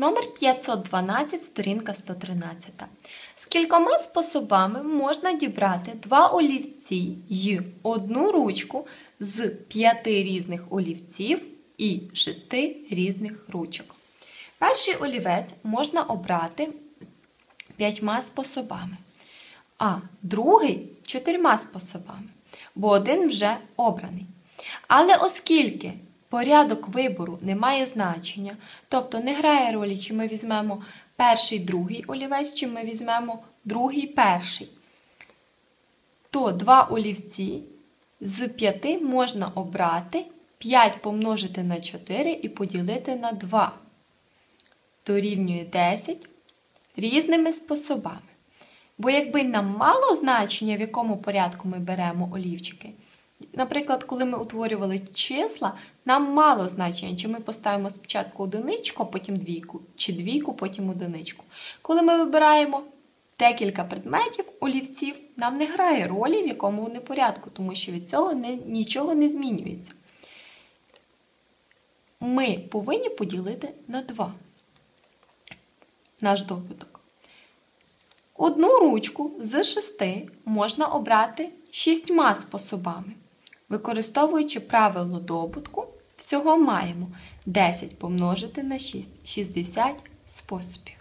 Номер 512, сторінка 113. З кількома способами можна дібрати два олівці й одну ручку з п'яти різних олівців і шести різних ручок. Перший олівець можна обрати п'ятьма способами, а другий чотирма способами, бо один вже обраний. Але оскільки порядок вибору не має значення, тобто не грає ролі, чи ми візьмемо перший другий олівець, чи ми візьмемо другий перший, то два олівці з п'яти можна обрати, 5 помножити на 4 і поділити на 2. Дорівнює 10 різними способами. Бо якби нам мало значення, в якому порядку ми беремо олівчики, наприклад, коли ми утворювали числа, нам мало значення, чи ми поставимо спочатку одиничку, потім двійку, чи двійку, потім одиничку. Коли ми вибираємо декілька предметів, олівців, нам не грає ролі, в якому вони порядку, тому що від цього не, нічого не змінюється. Ми повинні поділити на 2 наш добуток. Одну ручку з шести можна обрати шістьма способами. Використовуючи правило добутку, всього маємо 10 помножити на 6 60 способів.